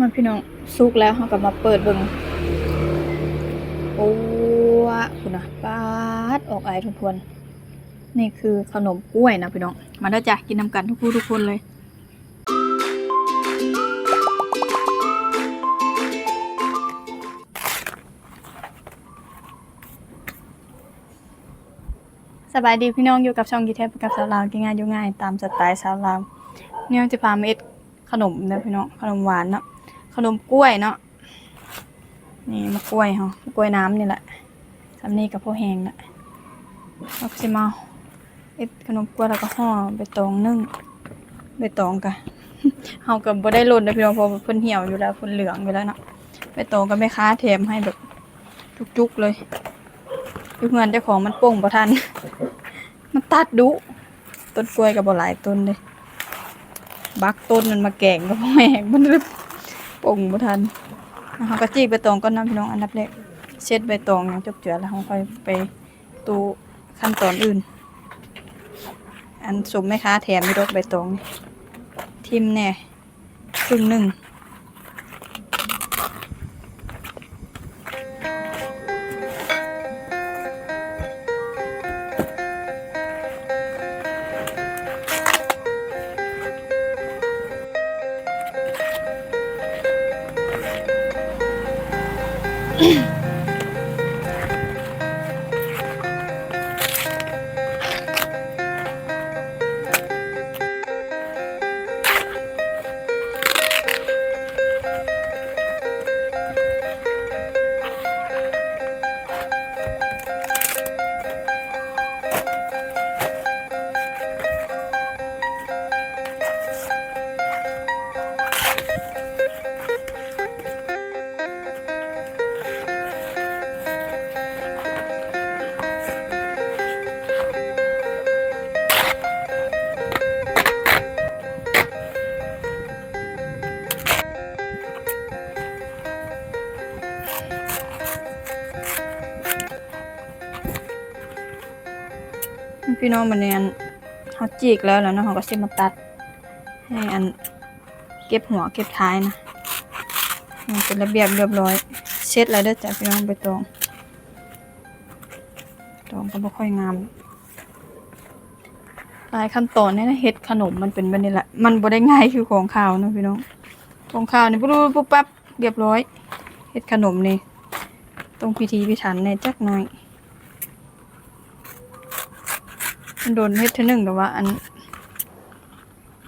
มาพี่น้องสุกแล้วเขากลับมาเปิดเบิ่งโอ้วะคุณนะปาดออกไอทุกคนนี่คือขนมกล้วยนะพี่น้อง มาได้จ้ะกินน้ำกันทุกผู้ทุกคนเลยสบายดีพี่น้องอยู่กับช่องกีเทปกับสาวลาวกินง่ายอยู่ง่ายตามสไตล์สาวลาวเนี่ยจะพามาเอ็ดขนมนะพี่น้องขนมหวานเนาะ ขนมกล้วยเนาะนี่มะกล้วยเหรอกล้วยน้ำนี่แหละทำนี่กับพวกแหงแหละเราก็จะมาเอ็ดขนมกล้วยแล้วก็ห่อใบตองนึ่งใบตองกะเฮากับบ่ได้ลดนะพี่น้องเพราะเพิ่นเหี่ยวอยู่แล้วเพิ่นเหลืองอยู่แล้วเนาะใบตองก็ไม่ค้าแถมให้แบบจุกๆเลยยู่เงินเจ้าของมันโป่งบ่ทัน มันตัดดุต้นกล้วยกับบ่หลายต้นเลย บักต้นมันมาแก่งกับแม่งมันเลย ป่งบ่ทันนะคะก็จีกใบตองก็นำพี่น้องอันดับแรกเช็ดใบตองอย่างจบเจือแล้วเราค่อยไปตูขั้นตอนอื่น อันสมแม่ค้าแถมมีรถใบตองนี่ทิมแน่ครึ่งหนึ่ง พี่น้องมันเนี่ยอันเขาจีกแล้วแล้วเนาะเขาก็สิมาตัดให้อันเก็บหัวเก็บท้ายนะมันเป็นระเบียบเรียบร้อย เช็ดแล้วเด้อจ้ะพี่น้องใบตองตองก็บ่ค่อยงามหลายขั้นตอนเนี่ยนะเฮ็ดขนมมันเป็นแบบนี้แหละมันบ่ได้ง่ายคือของข้าวนะพี่น้องของข้าวนี่ปุ๊บปุ๊บปั๊บเรียบร้อยเฮ็ดขนมนี่ต้องพิธีพิถันในจักหน่อย มันโดนเฮ็ดเท่านึงแต่ว่า อัน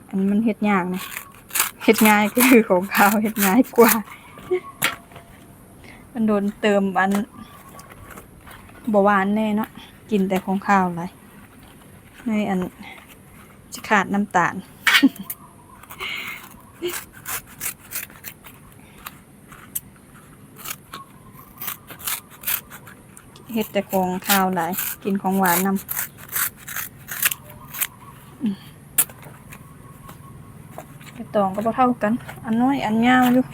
อันมันเฮ็ดยากนะเฮ็ดง่ายก็คือของข้าวเฮ็ดง่ายกว่า มันโดนเติมอันบหวานแน่เนาะกินแต่ของข้าวหลายในอันจะขาดน้ำตาลเฮ็ดแต่ของข้าวหลายกินของหวานนำ ใบ ตองก็บ่เท่ากัน อันน้อยอันยาวอยู่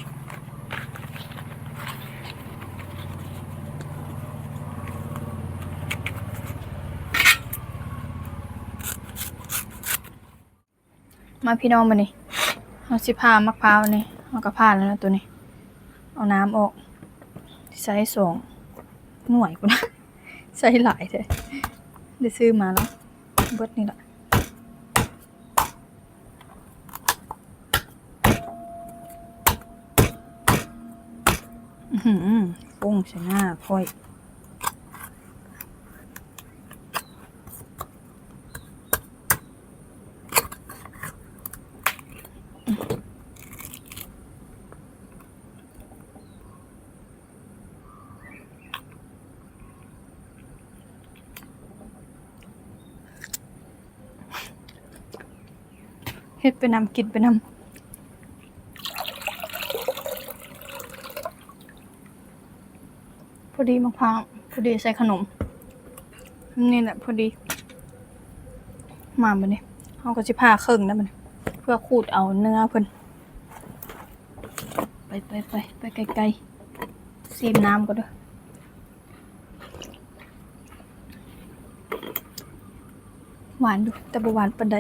มาพี่น้องมานี่เอาสิพามะพร้าวนี่เอากระพานแล้วนะตัวนี้ เอาน้ำออกใส่สองหน่วยกูนะใส่หลายเลยได้ซื้อมาแล้วเบิดนี่แหละ อื้อหือ งใส่หน้าค่อยเฮ็ดไปนำกินไปนำ อดีมะพร้าวพอดีใส่ขนม นี่แหละพอดี มาบันนี้เขาก็จะพาเครื่องนะมันเพื่อขูดเอาเนื้อเพิ่นไปไปไปไปไกลๆซีมน้ำก็ด้วยหวานดูแต่บหวานปานใด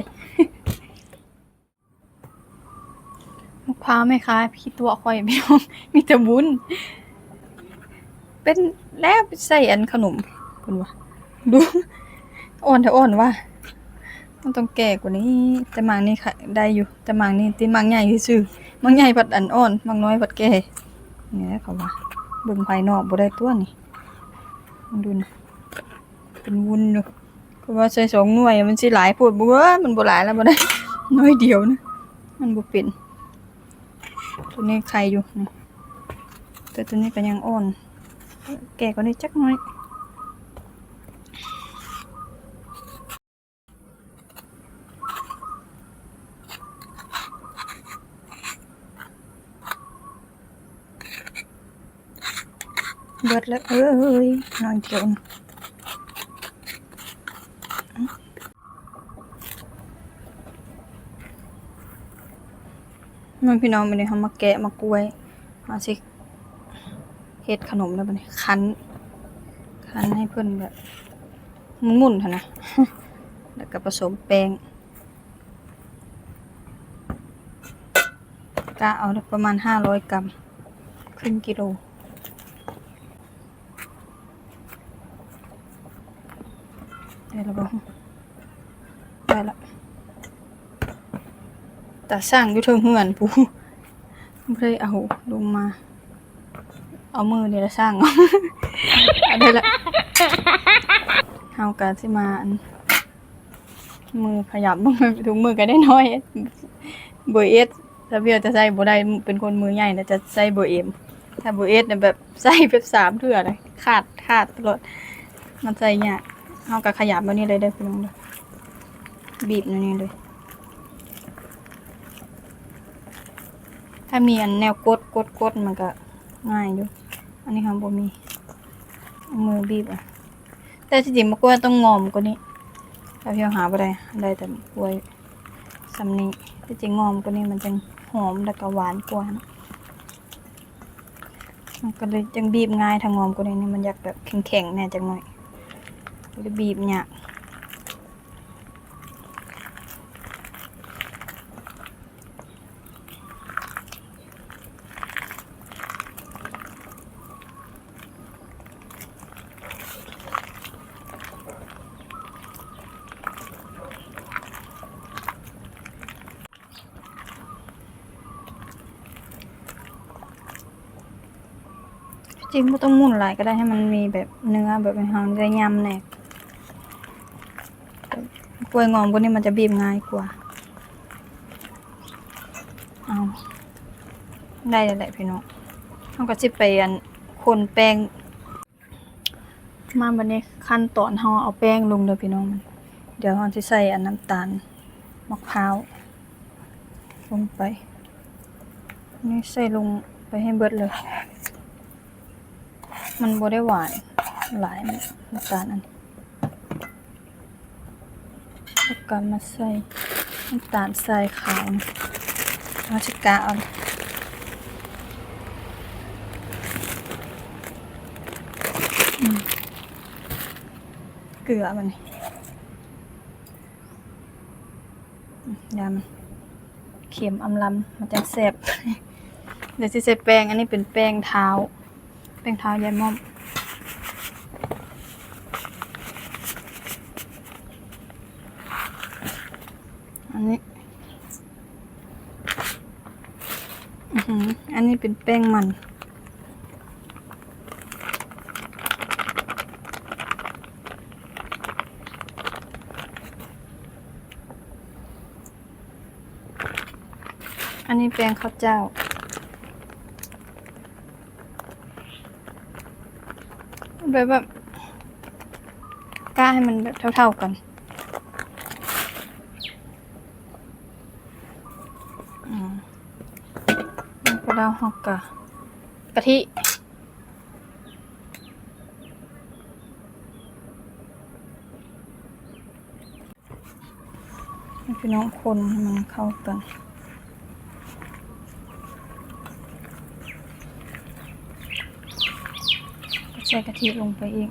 มะพร้าวค้าแม่ค้าพี่ตัวข่อยพี่น้องมีแต่บุญ เป็นแล้วใส่อันขนมเพิ่นว่าดูอ่อนเถอะอ่อนว่ามันต้องแก่กว่านี้ แต่มางนี่ค่ะได้อยู่ แต่มางนี่ติมางใหญ่ซื่อๆหมางใหญ่ผัดอันอ่อนมางน้อยผัดแก่นี่แหละเขาว่าเบิ่งภายนอกบ่ได้ตัวนี่มันดูนะเป็นวุ้นอยู่เพราะว่าใส่สองหน่วยมันสิหลายโพดบ่เว้อมันบ่หลายแล้วบ่ได้น้อยเดียวนะมันบ่เป็นตัวนี้ไข่อยู่นี่แต่ตัวนี้ก็ยังอ่อน แก่กว่านี้จักหน่อยเบิดแล้วเอ้ยนอน เฮ็ดขนมแล้วบัดนี้คั้น คั้นให้เพิ่นแบบมุนๆเถอะนะแล้วก็ผสมแป้งกะเอาประมาณ 500 กรัมครึ่งกิโลได้แล้วบ่ได้ละแต่สร้างอยู่เทิงเฮือนปูบ่ได้เอาลงมา เอามือนี่ละสร้างเอาได้ละเฮาก็สิมาอันมือขยับบ่ถุงมือก็ได้น้อยเบอร์เอสถ้าเบียวจะใส่บ่ได้เป็นคนมือใหญ่นะจะใส่เบอร์เอ็มถ้าเบอร์เอสเนี่ยแบบใส่แบบสามเทื่อเลยขาดขาดตลอดมันใส่ยากเอากับขยับมานี่เลยได้พี่น้องเด้อบีบมานี่เลยถ้ามีอันแนวกดกดกดมันก็ง่ายอยู่ อันนี้ครับบ่มี มือบีบอะ แต่จริงๆมะกล้วยต้องงอมกว่านี้แต่พี่เอาหาอะได้ได้แต่กล้วยสำนี้ที่จริงงอมกว่านี้มันจะหอมแล้วก็หวานกว่านะมันก็เลยจังบีบง่ายถ้างอมกว่านี้นี่มันอยากแบบแข็งๆแน่จังหน่อยจะบีบเนี่ย จริงไม่ต้องมุ่นหลายก็ได้ให้มันมีแบบเนื้อแบบให้เราได้ยำแน่กล้วยงอมกว่านี้มันจะบีบง่ายกว่า เอาได้แล้วแหละพี่น้องเขาก็สิไปอันคนแป้ง มาบันนี้ขั้นตอนเฮาเอาแป้งลงเด้อพี่น้อง เดี๋ยวเฮาสิใส่อันน้ำตาลมะพร้าวลงไป นี่ใส่ลงไปให้เบิดเลย มันบ่ได้หวานหลายน้ำตาลอันนี้แล้วก็มาใส่น้ำตาลทรายขาวนะเอาชิกาเอาเกลือมันนี่ยามันเค็มอำลำมันจะแซ่บเดี๋ยวจะใส่แป้งอันนี้เป็นแป้งเท้า แป้งเท้ายายม่อม อันนี้อือหืออันนี้เป็นแป้งมันอันนี้แป้งข้าวเจ้า แบบแบบกล้าให้มันแบบเท่า ๆกันอืมแล้วก็เราหอกกะกะทิพี่น้องคนให้มันเข้ากัน ใส่กะทิลงไปอีก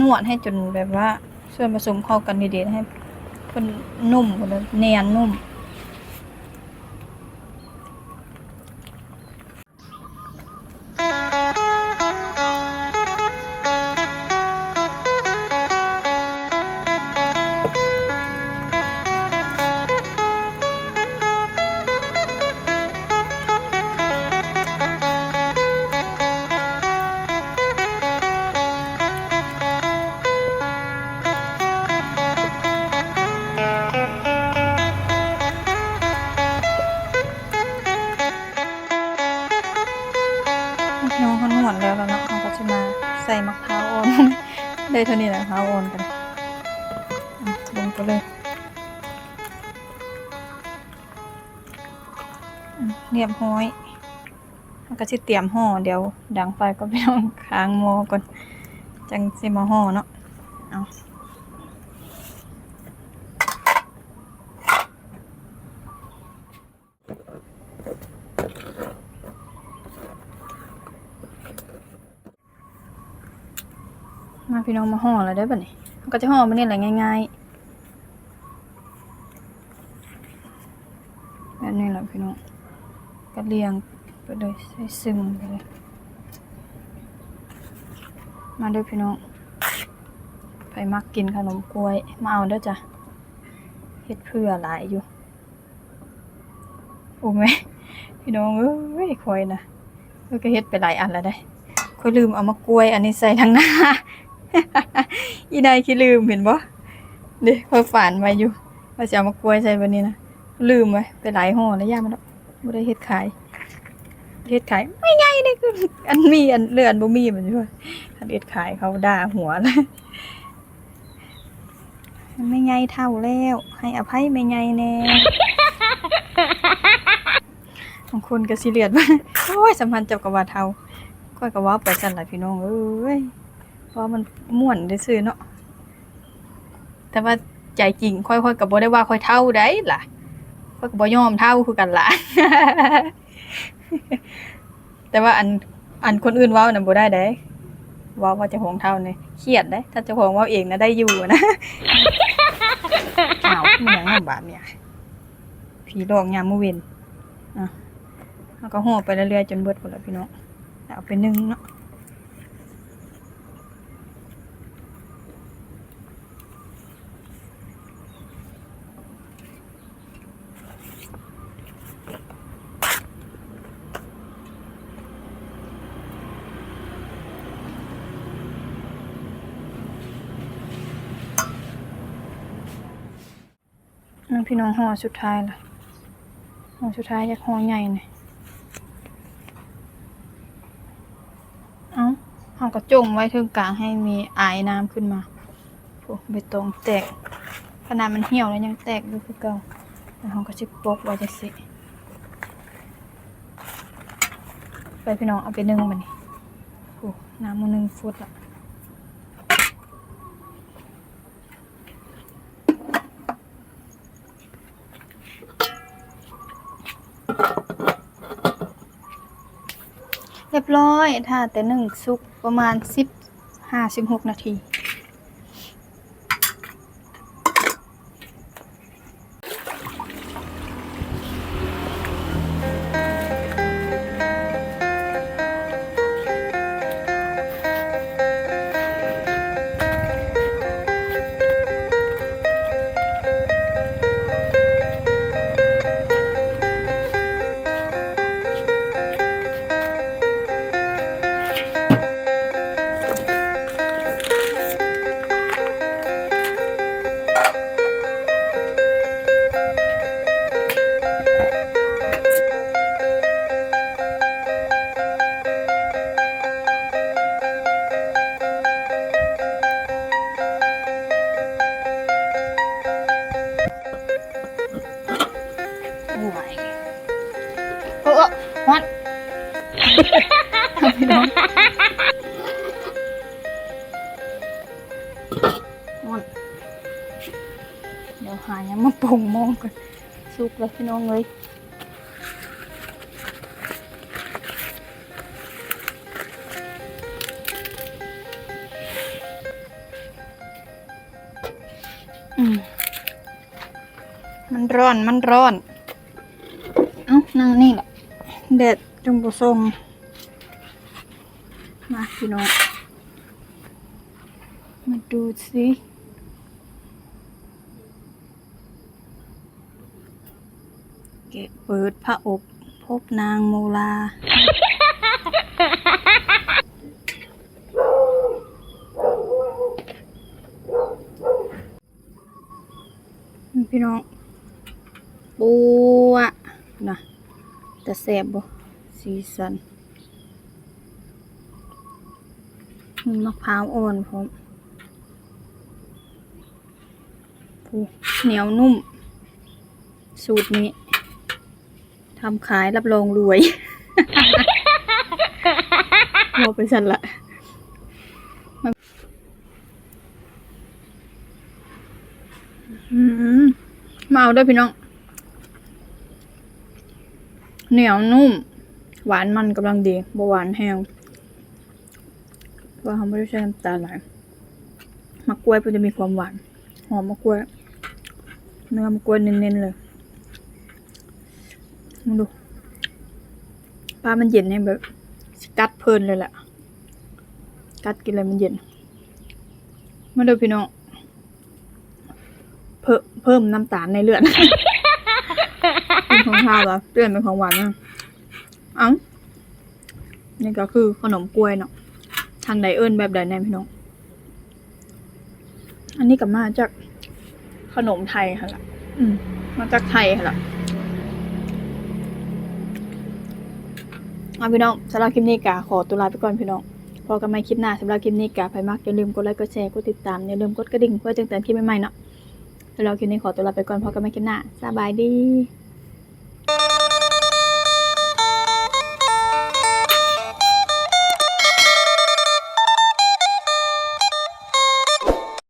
นวดให้จนแบบว่า ส่วนผสมเข้ากันดีๆให้เป็นนุ่มกว่าเนียนนุ่ม อ่อนได้เท่านี้แหละมะพร้าอ่อนกันลงไปเลยเรียบร้อยก็จะเตรียมห่อเดี๋ยวดังไฟก็ไปต้องค้างโมก่อน จังสิมาห่อเนาะเอามา พี่น้องมาห่อแล้วได้ป่ะนี่ก็จะห่อมาเนี่แหละง่ายๆแบบนี้แหละพี่น้องก็เรียงไปเลยใส่ซึมไปเลย มาด้อพี่น้องไปมักกินขนมกล้วย มาเอาด้อจ้ะเฮ็ดเพื่อหลายอยู่โอ้แม่พี่น้องเอ้ยคอยนะก็เฮ็ดไปหลายอันแล้วได้คอยลืมเอามากล้วย อันนี้ใส่ทางหน้า อีนายขี้ลืมเห็นบ่เด้คอยฝันไว้อยู่ว่าจะเอามากล้วยใส่บัดนี้นะลืมไว้ไปหลายห่อแล้วย่ามันแล้วบ่ได้เฮ็ดขายเฮ็ดขายไม่ไงเด้คืออันมีอันเลือนบ่มีมันอยู่คันเอ็ดขายเขาด่าหัวเลยไม่ไงเท่าแล้ว ให้อภัยไม่ไงแน่บางคนก็สิเรียดว่าโอ้ยสัมพันธ์เจับกับว่าเท่าก้อยกับว่าไปสั่นหละพี่น้องเอ้ย เพราะมันม่วนได้ซื้อๆเนาะแต่ว่าใจจริงค่อยๆกับบ่ได้ว่าค่อยเท่าได้ล่ะค่อยกับบ่ยอมเท่าคือกันล่ะ แต่ว่าอันอันคนอื่นเว้าน่ะบ่ได้เด้ว่าว่าเจะของเท่าเนี่ยเครียดได้ ถ้าเจะของว่าเองนะได้อยู่นะอ้าวมีอย่างนั้นบาดเนี่ยผีหลอกยามมื้อเวนอะแล้วก็ห่อไปเรื่อยๆจนเบิดหมดแล้วพี่น้องแล้วเอาไปนึ่งเนาะ พี่น้องห่อสุดท้ายละห่อสุดท้ายจากห่อใหญ่เนี่ยเอาเอากระจงไว้ถึงกลางให้มีไอายน้ำขึ้นมาโอ้ใบตองแตกขนาดมันเหี่ยวแล้วยังแตกอยู่คือเก่าแล้วเราก็ชิปกไว้จะสิไปพี่น้องเอาไปนึ่งมันนี่โอ้น้ำมันนึ่งฟุตละ เรียบร้อยถ้าแต่นึ่งสุกประมาณสิบห้าสิบหกนาที เดี๋ยวหายังมาปรุงมองกันสุกแล้วพี่น้องเลยมันร้อน มันร้อน เอ้านั่งนี่แหละเด็ด จงบ่ทรงมาพี่น้องมาดูสิเกะเปิดพระอบ พบนางโมลา พี่น้องปูอะนะแต่แสบบ่ สีสันมีมะพร้าวอ่อนพร้อมปูเหนียวนุ่ม สูตรนี้ทำขายรับรองรวยเราไปสั่นละมมาเอาด้วยพี่น้อง เหนียวนุ่ม หวานมันกำลังดีบหวานแห้งว่าเขาไม่ได้ใช้น้ำตาลหลายมะกล้วยมันจะมีความหวาน หอมมะกล้วย เนื้อมะกล้วยเน้นๆเลยมาดูปลามันเย็นเนี่ยแบบสกัดเพลินเลยแหละ กัดกินอะไรมันเย็น มาดูพี่น้อง เพิ่มเพิ่มน้ำตาลในเลือดเป็นของข้าวเหรอเปลี่ยนเป็นของหวานนะ เอ้านี่ก็คือขนมกล้วยเนาะทางใดเอิ้นแบบใดแน่พี่น้อง อันนี้ก็มาจากขนมไทยค่ะล่ะ อืม มาจากไทยค่ะล่ะเอาพี่น้องสำหรับคลิปนี้กาขอตัวลาไปก่อนพี่น้องพอกันใหม่คลิปหน้าสำหรับคลิปนี้กาใครมักอย่าลืมกดไลค์กดแชร์กดติดตามอย่าลืมกดกระดิ่งเพื่อแจ้งเตือนคลิปใหม่ๆเนาะแล้วเราคลิปนี้ขอตัวลาไปก่อนพอกันใหม่คลิปหน้าสบายดี